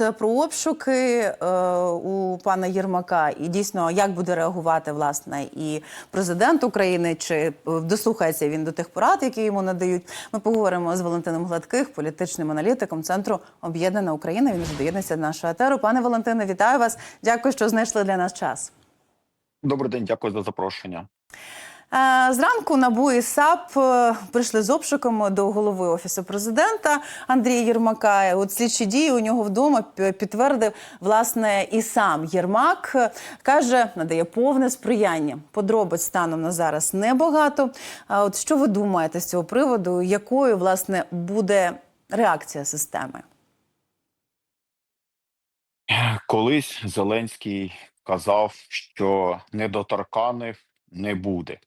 е, про обшуки е, у пана Єрмака, і дійсно як буде реагувати власне і президент України, чи дослухається він до тих порад, які йому надають. Ми поговоримо з Валентином Гладких, політичним аналітиком центру Об'єднана Україна. Він вже доєднується до нашого етеру. Пане Валентине, вітаю вас. Дякую, що знайшли для нас час. Добрий день, дякую за запрошення. Е, Зранку НАБУ і САП е, прийшли з обшуком до голови офісу президента Андрія Єрмака. От слідчі дії у нього вдома підтвердив власне і сам Єрмак. Каже, надає повне сприяння. Подробиць станом на зараз небагато. А от що ви думаєте з цього приводу? Якою власне буде реакція системи? Колись Зеленський казав, що недоторканих не буде.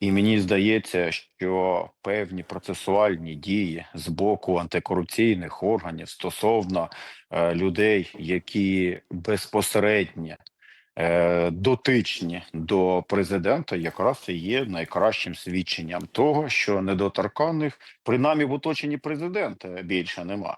І мені здається, що певні процесуальні дії з боку антикорупційних органів стосовно е, людей, які безпосередньо дотичні до президента, якраз і є найкращим свідченням того, що недоторканих, принаймні в оточенні президента, більше нема.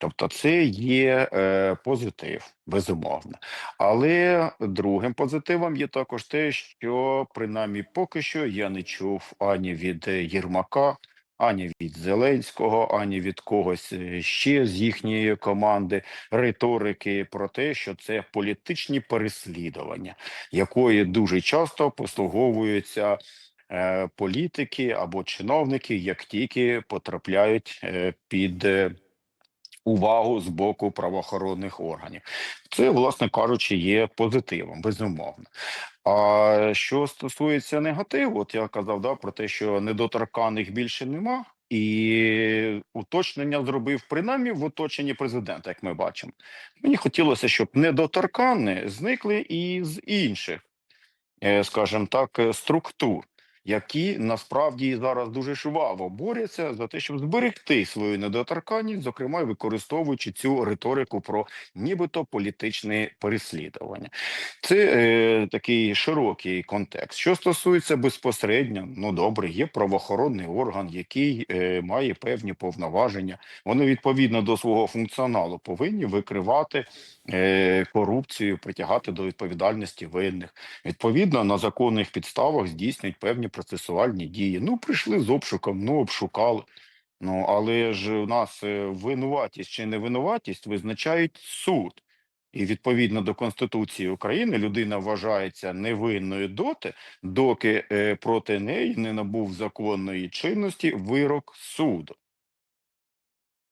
Тобто, це є е, позитив, безумовно. Але другим позитивом є також те, що принаймні поки що я не чув ані від е, Єрмака, ані від Зеленського, ані від когось е, ще з їхньої команди риторики про те, що це політичні переслідування, якої дуже часто послуговуються. е, Політики або чиновники, як тільки потрапляють е, під увагу з боку правоохоронних органів. Це, власне кажучи, є позитивом, безумовно. А що стосується негативу, от я казав да, про те, що недоторканих більше нема, і уточнення зробив принаймні в оточенні президента, як ми бачимо. Мені хотілося, щоб недоторкані зникли і з інших, е, скажімо так, структур. Які насправді зараз дуже жваво борються за те, щоб зберегти свою недоторканність, зокрема використовуючи цю риторику про нібито політичне переслідування. Це е, такий широкий контекст. Що стосується безпосередньо, ну добре, є правоохоронний орган, який е, має певні повноваження. Вони відповідно до свого функціоналу повинні викривати е, корупцію, притягати до відповідальності винних. Відповідно на законних підставах здійснюють певні процесуальні дії. Ну прийшли з обшуком, ну обшукали. Ну але ж у нас е, винуватість чи невинуватість визначають суд. І відповідно до Конституції України людина вважається невинною доти, доки е, проти неї не набув законної чинності вирок суду.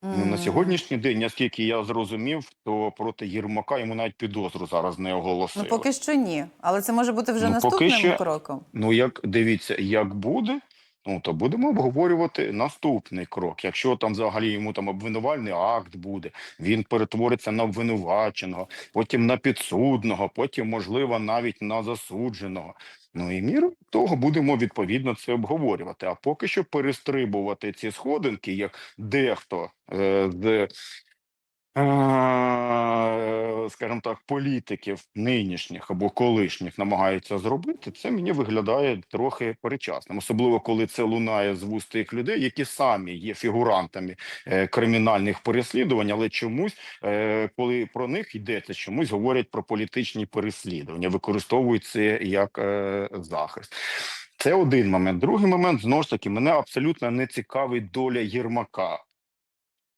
Ну, на сьогоднішній день, наскільки я зрозумів, то проти Єрмака йому навіть підозру зараз не Ну поки що ні, але це може бути вже Ну, поки наступним кроком. Ну, як дивіться, як буде, ну то будемо обговорювати наступний крок. Якщо там взагалі йому там обвинувальний акт буде, він перетвориться на обвинуваченого, потім на підсудного, потім, можливо, навіть на засудженого. Ну і міру того будемо відповідно це обговорювати. А поки що перестрибувати ці сходинки, як дехто е, з. Е, Скажімо так, політиків нинішніх або колишніх намагаються зробити, це мені виглядає трохи перечасним, особливо коли це лунає з вуст тих людей, які самі є фігурантами е, кримінальних переслідувань, але чомусь, е, коли про них йдеться, чомусь говорять про політичні переслідування, використовують це як захист. Це один момент. Другий момент знову ж таки мене абсолютно не цікавить доля Єрмака.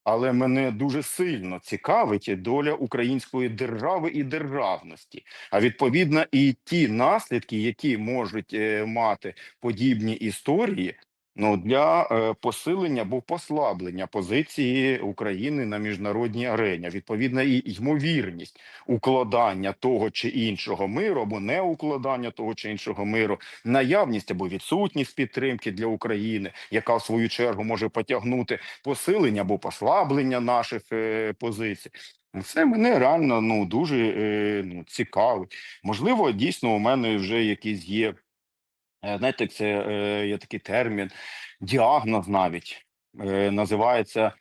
Але мене дуже сильно цікавить доля української держави і державності. А відповідно, і ті наслідки, які можуть е, мати подібні історії, ну для е, посилення або послаблення позиції України на міжнародній арені. Відповідно, і ймовірність укладання того чи іншого миру або не укладання того чи іншого миру, наявність або відсутність підтримки для України, яка в свою чергу може потягнути посилення або послаблення наших е, позицій. Це мене реально ну дуже е, ну, цікавить. Можливо, дійсно у мене вже якісь є. Е, Знаєте, це е, є такий термін, діагноз навіть е, називається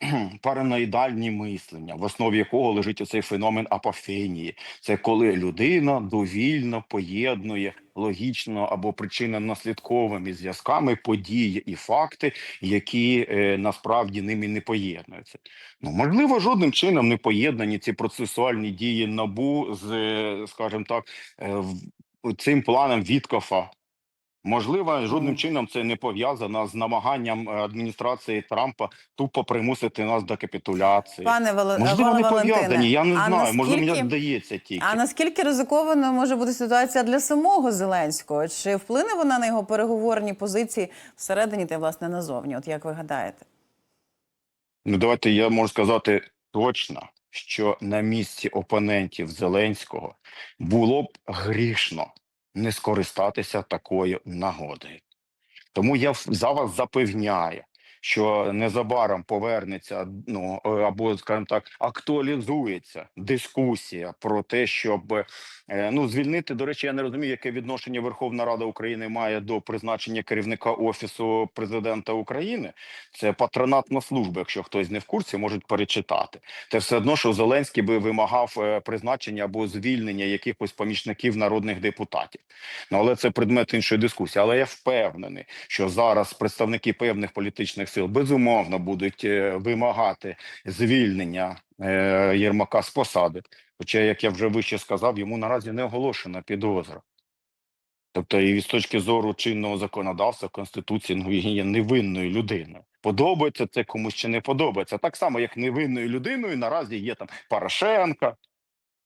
параноїдальні мислення, в основі якого лежить оцей феномен апофенії. Це коли людина довільно поєднує логічно або причинно-наслідковими зв'язками події і факти, які е, насправді ними не поєднуються. Ну можливо, жодним чином не поєднані ці процесуальні дії набу з, скажімо так, в- цим планом Віткофа. Можливо, жодним чином це не пов'язано з намаганням е, адміністрації Трампа тупо примусити нас до капітуляції. Пане Вале- Можливо, пане не пов'язані, я не а знаю. Можливо, мені здається тільки. А наскільки ризиковано може бути ситуація для самого Зеленського? Чи вплине вона на його переговорні позиції всередині та власне назовні? От як ви гадаєте? Ну, давайте я можу сказати точно, що на місці опонентів Зеленського було б грішно не скористатися такою нагодою. Тому я за вас запевняю, що незабаром повернеться ну е, або, скажімо так, актуалізується дискусія про те, щоб е, ну звільнити. До речі, я не розумію, яке відношення Верховна Рада України має до призначення керівника офісу президента України. Це патронатна служба. Якщо хтось не в курсі, можуть перечитати. Це все одно, що Зеленський би вимагав е, призначення або звільнення якихось помічників народних депутатів. Ну але це предмет іншої дискусії. Але я впевнений, що зараз представники певних політичних сил безумовно будуть е, вимагати звільнення е, Єрмака з посади. Хоча, як я вже вище сказав, йому наразі не оголошена підозра. Тобто, і з точки зору чинного законодавства Конституції ну, є невинною людиною. Подобається це комусь чи не подобається. Так само, як невинною людиною наразі є там Порошенка,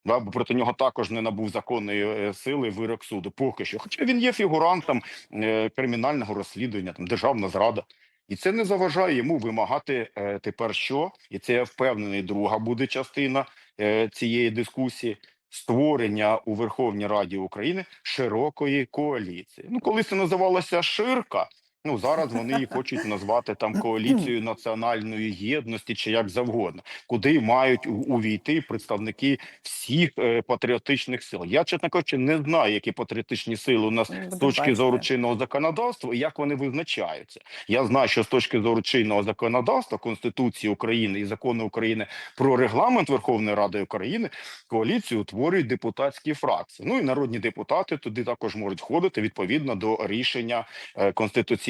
бо проти нього також не набув законної е, сили вирок суду. Поки що. Хоча він є фігурантом кримінального розслідування, там державна зрада. І це не заважає йому вимагати е, тепер що, і це я впевнений, друга буде частина е, цієї дискусії. Створення у Верховній Раді України широкої коаліції. Ну, колись це називалося Ширка. Ну зараз вони її хочуть назвати там коаліцією національної єдності чи як завгодно, куди мають увійти представники всіх е, патріотичних сил. Я чесно кажучи, не знаю, які патріотичні сили у нас з точки зору чинного законодавства і як вони визначаються. Я знаю, що з точки зору чинного законодавства Конституції України і закону України про регламент Верховної Ради України коаліцію утворюють депутатські фракції. Ну і народні депутати туди також можуть входити відповідно до рішення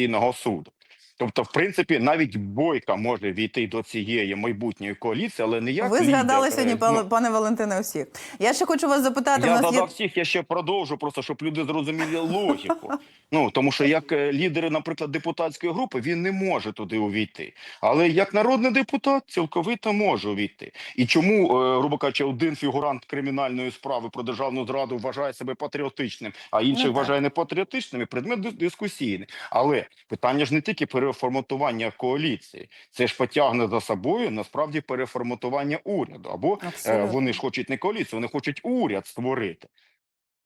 е, Конституційного суду. Тобто, в принципі, навіть бойка може війти до цієї майбутньої коаліції, але не як ви лідер, згадали е, сьогодні, ну, пане, Валентине, усіх. Я ще хочу вас запитати. я у нас задав є всіх, я ще продовжу, просто щоб люди зрозуміли логіку. Ну тому що як е, лідери, наприклад, депутатської групи, він не може туди увійти. Але як народний депутат цілковито може увійти. І чому, е, грубо кажучи, один фігурант кримінальної справи про державну зраду вважає себе патріотичним, а інших Ну, вважає непатріотичним, і предмет дискусійний. Але питання ж не тільки переформатування коаліції, це ж потягне за собою насправді переформатування уряду. Або Е, Вони ж хочуть не коаліцію, вони хочуть уряд створити.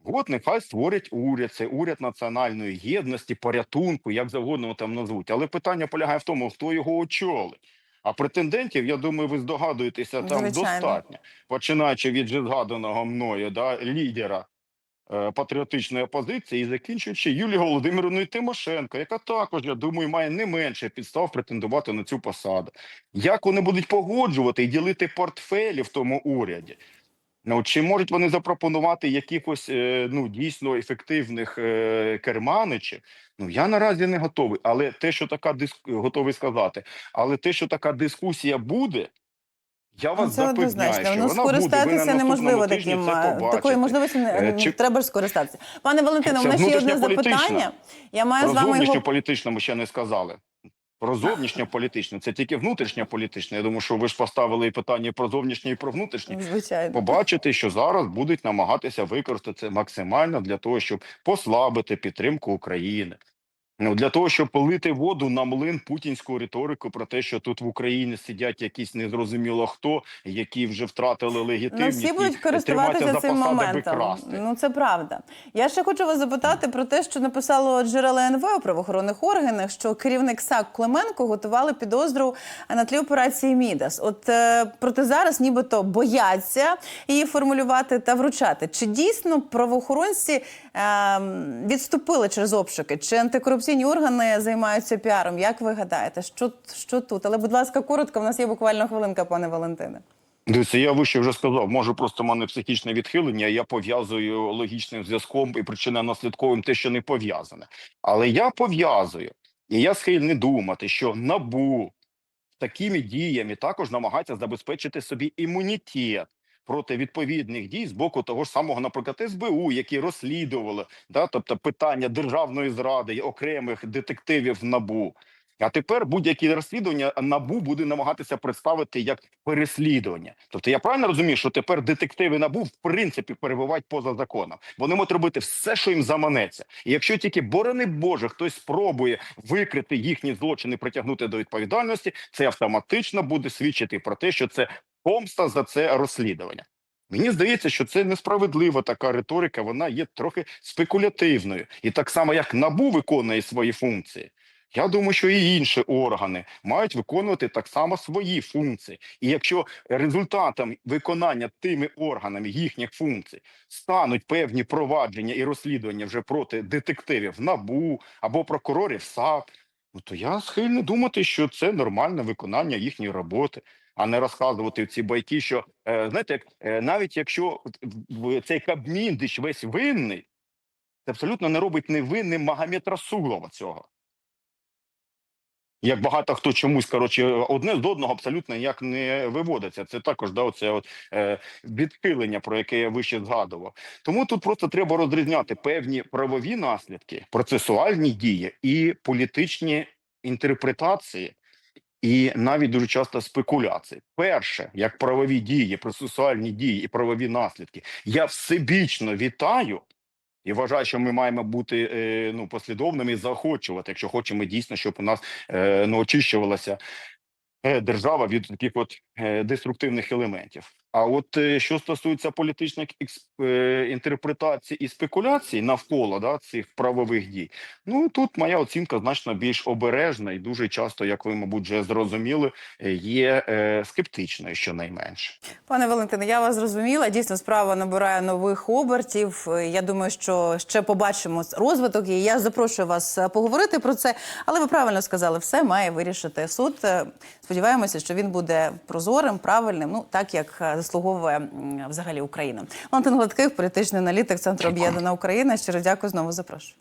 От нехай створять уряд, це уряд національної єдності, порятунку, як завгодно там назвуть. Але питання полягає в тому, хто його очолить. А претендентів, я думаю, ви здогадуєтеся там Звичайно. достатньо. Починаючи від згаданого мною да, лідера патріотичної опозиції і закінчуючи Юлією Володимирівною Тимошенко, яка також, я думаю, має не менше підстав претендувати на цю посаду. Як вони будуть погоджувати і ділити портфелі в тому уряді? Ну чи можуть вони запропонувати якихось е, ну дійсно ефективних е, керманичів? Ну я наразі не готовий. Але те, що така диск... готовий сказати, але те, що така дискусія буде, я вас це запевняю, що Ну, вона скористатися неможливо таким. е. Такої можливості не Е, чи- треба ж скористатися. Пане Валентине, у мене ще одне запитання. Я маю з вами його зовнішньополітичному ще не сказали. Про зовнішньополітичне це тільки внутрішньополітичне. Я думаю, що ви ж поставили і питання про зовнішнє і про внутрішнє. звичайно. побачити, що зараз будуть намагатися використати це максимально для того, щоб послабити підтримку України. Ну для того, щоб полити воду на млин путінську риторику про те, що тут в Україні сидять якісь незрозуміло хто, які вже втратили Ну, всі будуть користуватися цим моментом. Ну це правда. Я ще хочу вас запитати про те, що написало джерело НВ у правоохоронних органах, що керівник САК Клименко готували підозру на тлі операції Мідас. От е, проте зараз, нібито бояться її формулювати та вручати. Чи дійсно правоохоронці е, відступили через обшуки? Чи антикорупційна антикорупційні органи займаються піаром. Як ви гадаєте, що, що тут? Але, будь ласка, коротко, в нас є буквально хвилинка, пане Валентине. Дивіться, я вище вже сказав, може просто в мене психічне відхилення. Я пов'язую логічним зв'язком і причинно-наслідковим те, що не пов'язане. Але я пов'язую, і я схильний думати, що набу такими діями також намагається забезпечити собі імунітет проти відповідних дій з боку того ж самого, наприклад, СБУ, які розслідували, да, тобто питання державної зради окремих детективів набу. А тепер будь-які розслідування набу буде намагатися представити як переслідування. Тобто я правильно розумію, що тепер детективи набу в принципі перебувають поза законом. Вони можуть робити все, що їм заманеться. І якщо тільки борони Боже, хтось спробує викрити їхні злочини, притягнути до відповідальності, це автоматично буде свідчити про те, що це помста за це розслідування. Мені здається, що це несправедлива така риторика. Вона є трохи спекулятивною, і так само як набу виконує свої функції. Я думаю, що і інші органи мають виконувати так само свої функції. І якщо результатом виконання тими органами їхніх функцій стануть певні провадження і розслідування вже проти детективів НАБУ або прокурорів САП, ну то я схильний думати, що це нормальне виконання їхньої роботи, а не розказувати ці байки, що е, знаєте, як е, навіть якщо цей Кабміндич весь винний, це абсолютно не робить невинним Магомед Расулова цього. Як багато хто чомусь коротше одне з одного абсолютно ніяк не виводиться. Це також да, оце от, е, відхилення, про яке я вище згадував. Тому тут просто треба розрізняти певні правові наслідки, процесуальні дії і політичні інтерпретації, і навіть дуже часто спекуляції. Перше, як правові дії, процесуальні дії і правові наслідки, я всебічно вітаю. І вважаю, що ми маємо бути е, ну послідовними і заохочувати, якщо хочемо дійсно, щоб у нас е, ну очищувалася е, держава від таких от е, деструктивних елементів. А от е, що стосується політичних е, інтерпретацій і спекуляцій навколо да, цих правових дій, ну тут моя оцінка значно більш обережна і дуже часто, як ви, мабуть, вже зрозуміли, є е, скептичною, щонайменше. Пане Валентине, я вас зрозуміла. Дійсно, справа набирає нових обертів. Я думаю, що ще побачимо розвиток. І я запрошую вас поговорити про це. Але ви правильно сказали, все має вирішити суд. Сподіваємося, що він буде прозорим, правильним, ну так як е, заслуговує взагалі Україна. Валентин Гладких, політичний аналітик Центру Об'єднана Україна. Щиро дякую знову запрошую.